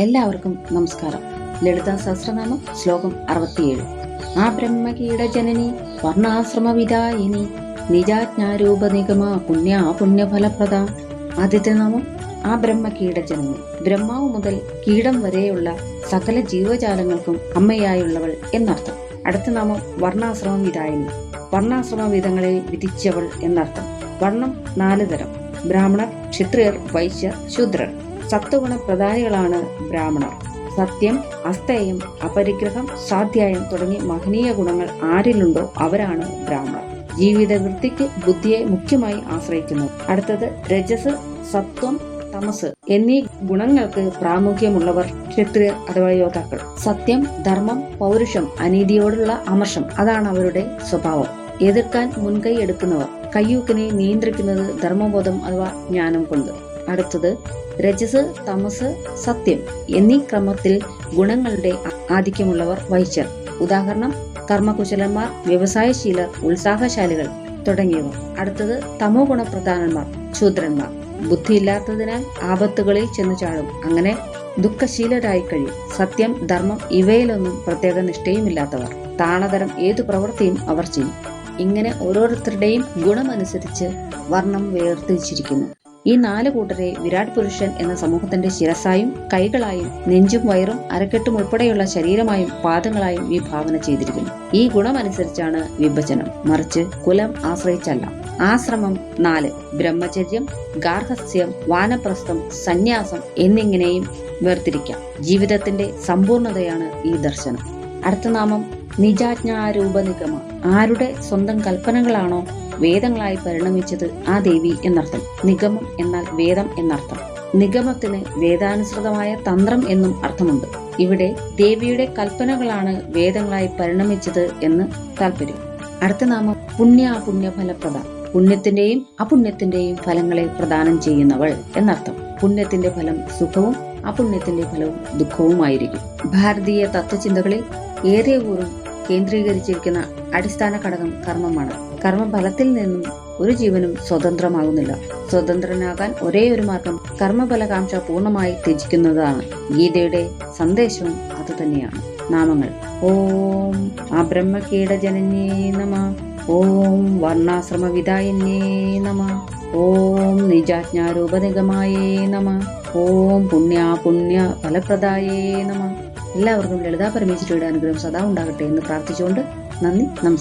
എല്ലാവർക്കും നമസ്കാരം. ലളിത സഹസ്രനാമം ശ്ലോകം അറുപത്തിയേഴ്. ആ ബ്രഹ്മകീട ജനനി വർണാശ്രമ വിധായിനി നിജാജ്ഞാരൂപ നിഗമ പുണ്യ പുണ്യഫലപ്രദ ആദ്യത്തെ നാമം ആ ബ്രഹ്മകീട ജനനി. ബ്രഹ്മാവ് മുതൽ കീടം വരെയുള്ള സകല ജീവജാലങ്ങൾക്കും അമ്മയായുള്ളവൾ എന്നർത്ഥം. അടുത്ത നാമം വർണാശ്രമ വിദായിനി വർണാശ്രമ വിധങ്ങളെ വിധിച്ചവൾ എന്നർത്ഥം. വർണം നാല് തരം. ബ്രാഹ്മണർ ക്ഷത്രിയർ വൈശ്യർ ശൂദ്രർ. സത്വഗുണ പ്രധാനികളാണ് ബ്രാഹ്മണർ. സത്യം അസ്തേയം അപരിഗ്രഹം സ്വാധ്യായം തുടങ്ങി മഹനീയ ഗുണങ്ങൾ ആരിലുണ്ടോ അവരാണ് ബ്രാഹ്മണർ. ജീവിത വൃത്തിക്ക് ബുദ്ധിയെ മുഖ്യമായി ആശ്രയിക്കുന്നു. അടുത്തത് രജസ് സത്വം തമസ് എന്നീ ഗുണങ്ങൾക്ക് പ്രാമുഖ്യമുള്ളവർ ക്ഷത്രിയർ അഥവാ യോദ്ധാക്കൾ. സത്യം ധർമ്മം പൗരുഷം അനീതിയോടുള്ള അമർഷം അതാണ് അവരുടെ സ്വഭാവം. എതിർക്കാൻ മുൻകൈ എടുക്കുന്നവർ. കയ്യൂക്കിനെ നിയന്ത്രിക്കുന്നത് ധർമ്മബോധം അഥവാ ജ്ഞാനം കൊണ്ട്. അടുത്തത് രജസ് തമസ് സത്യം എന്നീ ക്രമത്തിൽ ഗുണങ്ങളുടെ ആധിക്യമുള്ളവർ വഹിച്ചർ. ഉദാഹരണം കർമ്മകുശലന്മാർ വ്യവസായശീലർ ഉത്സാഹശാലികൾ തുടങ്ങിയവർ. അടുത്തത് തമോ ഗുണപ്രധാനന്മാർ ശൂദ്രന്മാർ. ബുദ്ധിയില്ലാത്തതിനാൽ ആപത്തുകളിൽ ചെന്നു ചാടും. അങ്ങനെ ദുഃഖശീലരായി കഴിയും. സത്യം ധർമ്മം ഇവയിലൊന്നും പ്രത്യേക നിഷ്ഠയുമില്ലാത്തവർ. താണതരം ഏതു പ്രവൃത്തിയും അവർ ചെയ്യും. ഇങ്ങനെ ഓരോരുത്തരുടെയും ഗുണമനുസരിച്ച് വർണം വേർതിരിച്ചിരിക്കുന്നു. ഈ നാല് കൂട്ടരെ വിരാട് പുരുഷൻ എന്ന സമൂഹത്തിന്റെ ശിരസായും കൈകളായും നെഞ്ചും വയറും അരക്കെട്ടും ഉൾപ്പെടെയുള്ള ശരീരമായും പാദങ്ങളായും വിഭാവന ചെയ്തിരിക്കുന്നു. ഈ ഗുണമനുസരിച്ചാണ് വിഭജനം. മറിച്ച് കുലം ആശ്രയിച്ചല്ല. ആശ്രമം നാല്. ബ്രഹ്മചര്യം ഗാർഹസ്യം വാനപ്രസ്ഥം സന്യാസം എന്നിങ്ങനെയും വേർതിരിക്കാം. ജീവിതത്തിന്റെ സമ്പൂർണതയാണ് ഈ ദർശനം. അടുത്ത നാമം നിജാജ്ഞാരൂപ നിഗമ ആരുടെ സ്വന്തം കൽപ്പനകളാണോ വേദങ്ങളായി പരിണമിച്ചത് ആ ദേവി എന്നർത്ഥം. നിഗമം എന്നാൽ വേദം എന്നർത്ഥം. നിഗമത്തിന് വേദാനുസൃതമായ തന്ത്രം എന്നും അർത്ഥമുണ്ട്. ഇവിടെ ദേവിയുടെ കൽപ്പനകളാണ് വേദങ്ങളായി പരിണമിച്ചത് എന്ന് താല്പര്യം അടുത്ത നാമം പുണ്യാപുണ്യ ഫലപ്രദ പുണ്യത്തിന്റെയും അപുണ്യത്തിന്റെയും ഫലങ്ങളെ പ്രദാനം ചെയ്യുന്നവൾ എന്നർത്ഥം. പുണ്യത്തിന്റെ ഫലം സുഖവും അപുണ്യത്തിന്റെ ഫലവും ദുഃഖവുമായിരിക്കും. ഭാരതീയ തത്വചിന്തകളിൽ ഏറെ ഊറും കേന്ദ്രീകരിച്ചിരിക്കുന്ന അടിസ്ഥാന ഘടകം കർമ്മമാണ്. കർമ്മഫലത്തിൽ നിന്നും ഒരു ജീവനും സ്വതന്ത്രമാകുന്നില്ല. സ്വതന്ത്രനാകാൻ ഒരേ ഒരു മാർഗം കർമ്മഫലകാംക്ഷ പൂർണമായി ത്യജിക്കുന്നതാണ്. ഗീതയുടെ സന്ദേശവും അതുതന്നെയാണ്. നാമങ്ങൾ. ഓം ആ ബ്രഹ്മകീടജനന്യേ നമ. ഓം വർണാശ്രമ വിദായന്യേ നമ. ഓം നിജാജ്ഞാരൂപനിഗമായേ നമ. ഓം പുണ്യ പുണ്യ ഫലപ്രദായേ നമ. എല്ലാവർക്കും ലളിതാ പരമേശ്വരിയുടെ അനുഗ്രഹം സദാ ഉണ്ടാകട്ടെ എന്ന് പ്രാർത്ഥിച്ചുകൊണ്ട് നന്ദി നമസ്കാരം.